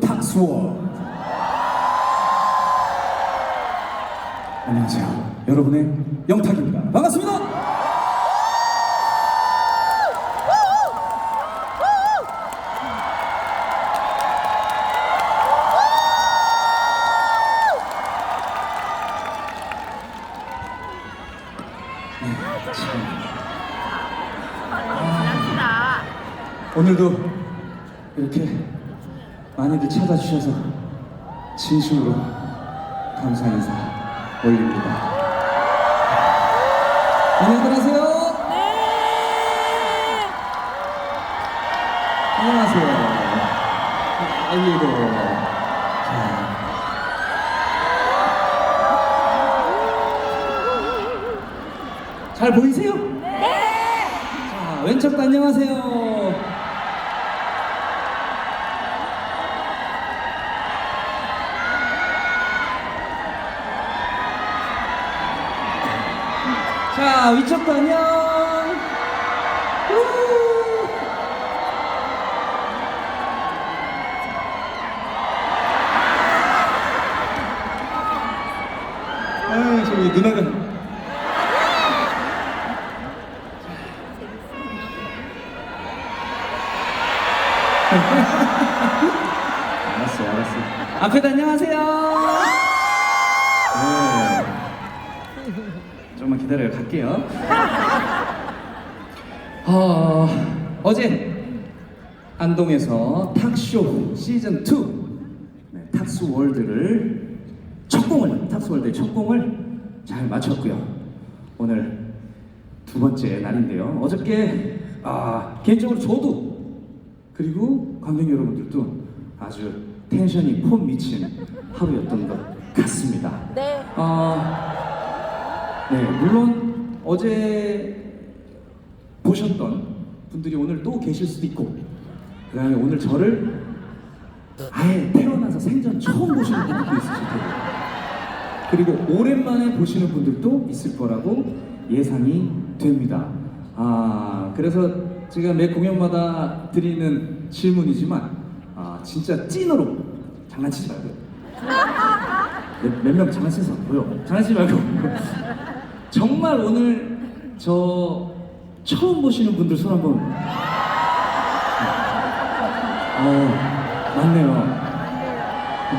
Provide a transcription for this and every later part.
탁수원 안녕하세요 여러분의 영탁입니다 반갑습니다 네, 참. 지나치다. 오늘도 이렇게 많이들 찾아주셔서 진심으로 감사 인사 올립니다. 안녕들 하세요. 네. 안녕하세요. 아이고. 자. 잘 보이세요? 네. 자, 왼쪽도 안녕하세요. 자, 위쪽도 안녕. 우! 아, 저기 누나가 알았어요, 알았어요. 앞에도 안녕하세요. 네. 조금만 기다려요. 갈게요. 어, 어제 안동에서 탁쇼 시즌 2 네, 탁수 월드를 첫 공을 탁수 월드의 첫 공을 잘 마쳤고요. 오늘 두 번째 날인데요. 어저께 아, 개인적으로 저도 그리고 관객 여러분들도 아주 텐션이 폼 미친 하루였던 것 같습니다. 네. 어, 네, 물론 어제 보셨던 분들이 오늘 또 계실 수도 있고, 그 다음에 오늘 저를 아예 태어나서 생전 처음 보시는 분들도 있으실 테고, 그리고 오랜만에 보시는 분들도 있을 거라고 예상이 됩니다. 아, 그래서 제가 매 공연마다 드리는 질문이지만, 아, 진짜 찐으로 장난치지 말고요. 몇명 장난쳐서 안 보여. 장난치지 말고. 정말 오늘 저 처음 보시는 분들 손 한번. 어, 맞네요.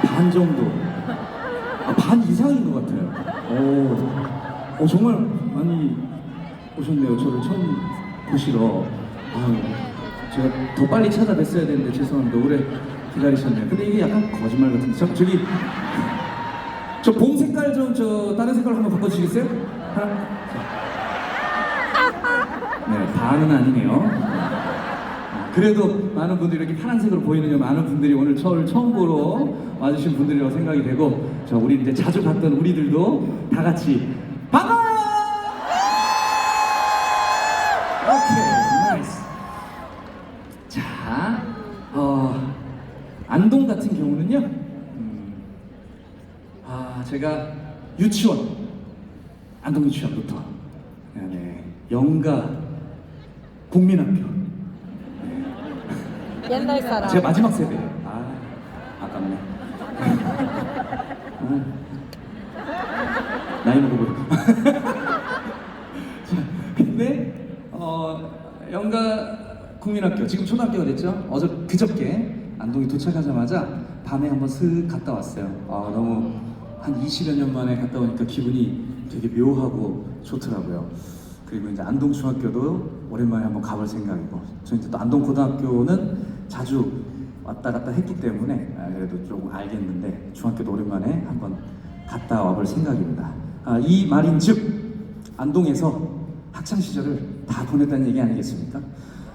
반 정도. 아, 반 이상인 것 같아요. 오, 오 정말 많이 오셨네요. 저를 처음 보시러. 아유, 제가 더 빨리 찾아뵀어야 되는데 죄송합니다. 오래 기다리셨네요. 근데 이게 약간 거짓말 같은데. 저, 저기 저 봄 색깔 좀 저 다른 색깔로 한번 바꿔주시겠어요? 네, 다는 아니네요. 그래도 많은 분들이 이렇게 파란색으로 보이는 많은 분들이 오늘 저를 처음 보러 와주신 분들이라고 생각이 되고, 자 우리 이제 자주 봤던 우리들도 다 같이 반가워요. 오케이, 나이스. 자, 어, 안동 같은 경우는요. 음, 아, 제가 유치원, 안동 유치원부터, 그다음에 영가 국민학교, 옛날 사람. 제가 마지막 세대예요. 아, 아깝네. 음. 나이 먹어버려. 자, 근데 어, 영가 국민학교 지금 초등학교가 됐죠? 어저 그저께 안동에 도착하자마자 밤에 한번 슥 갔다 왔어요. 아 너무 한 20여 년 만에 갔다 오니까 기분이 되게 묘하고 좋더라고요. 그리고 이제 안동 중학교도 오랜만에 한번 가볼 생각이고 저 이제 또 안동 고등학교는 자주 왔다 갔다 했기 때문에 아, 그래도 조금 알겠는데 중학교도 오랜만에 한번 갔다 와볼 생각입니다. 아, 이 말인즉 안동에서 학창 시절을 다 보냈다는 얘기 아니겠습니까?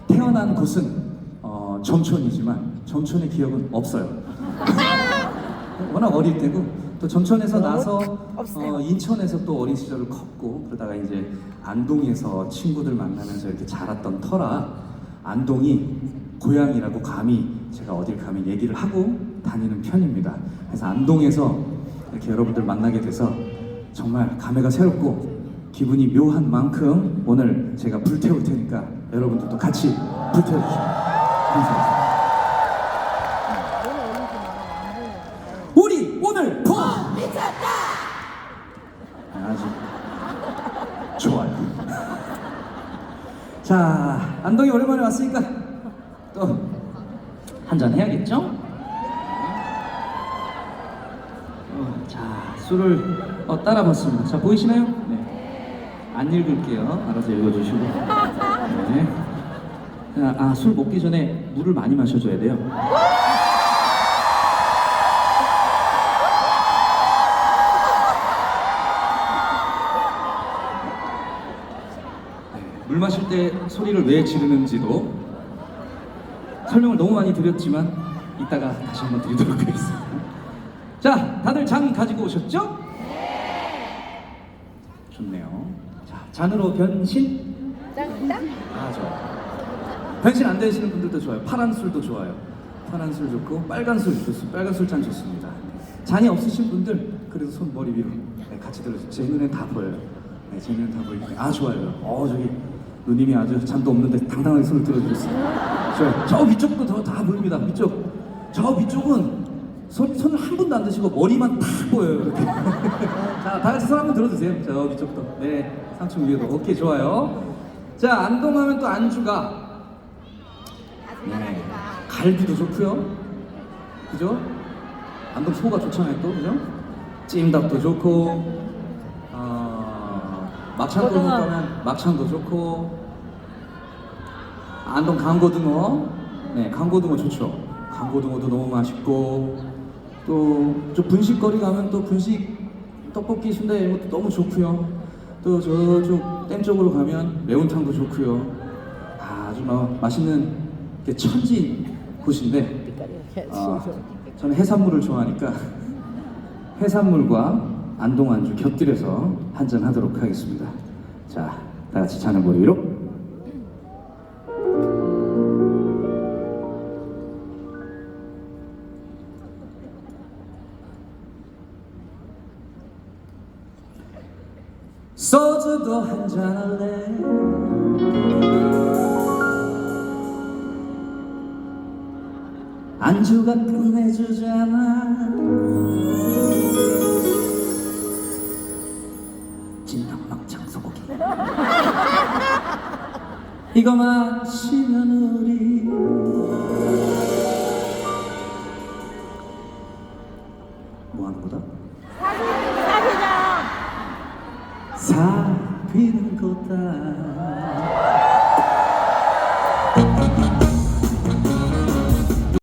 태어난 곳은 어, 점촌이지만 점촌의 기억은 없어요. 워낙 어릴 때고 또 점촌에서 나서 없어요. 어, 인천에서 또 어린 시절을 컸고 그러다가 이제 안동에서 친구들 만나면서 이렇게 자랐던 터라 안동이 고향이라고 감히 제가 어딜 감히 얘기를 하고 다니는 편입니다. 그래서 안동에서 이렇게 여러분들 만나게 돼서 정말 감회가 새롭고 기분이 묘한 만큼 오늘 제가 불태울 테니까 여러분들도 같이 불태워 주시면 감사합니다. 미쳤다! 아주 좋아요. 자, 안동이 오랜만에 왔으니까 또 한잔 해야겠죠? 어, 자, 술을 어, 따라 봤습니다. 자, 보이시나요? 네. 안 읽을게요. 알아서 읽어주시고. 네. 아, 술 먹기 전에 물을 많이 마셔줘야 돼요. 물 마실 때 소리를 왜 지르는지도 설명을 너무 많이 드렸지만 이따가 다시 한번 드리도록 하겠습니다. 자, 다들 잔 가지고 오셨죠? 좋네요. 자, 잔으로 변신. 짱짱. 아, 좋아. 변신 안 되시는 분들도 좋아요. 파란 술도 좋아요. 파란 술 좋고 빨간 술 좋습니다. 빨간 술잔 좋습니다. 잔이 없으신 분들 그래도 손 머리 위로 네, 같이 들어주세요. 제 눈엔 다 보여요. 네, 제 눈엔 다 보이니까 아 좋아요. 어 저기 누님이 아주 잔도 없는데 당당하게 손을 들어주셨어요. 좋아요. 저 위쪽도 더다 보입니다. 위쪽. 저 위쪽은 손, 손을 한 분도 안 드시고 머리만 탁 보여요. 이렇게. 자, 다 같이 손 한번 들어주세요. 저 위쪽도. 네, 상층 위에도. 오케이, 좋아요. 자, 안동하면 또 안주가 네. 갈비도 좋고요. 그죠? 안동 소가 좋잖아요, 또 그죠? 찜닭도 좋고, 어, 막창도 고등어. 가면 막창도 좋고, 안동 강고등어, 네, 강고등어 좋죠. 강고등어도 너무 맛있고, 또 저 분식거리 가면 또 분식 떡볶이 순대 이런 것도 너무 좋고요. 또 저쪽 댐 쪽으로 가면 매운탕도 좋고요. 아주 막 맛있는 게 천지 곳인데 아, 저는 해산물을 좋아하니까 해산물과 안동 안주 곁들여서 한잔 하도록 하겠습니다. 자, 다 같이 잔을 머리 위로. 소주도 한잔 할래 안주가 끝내주잖아 이거 마시면 우리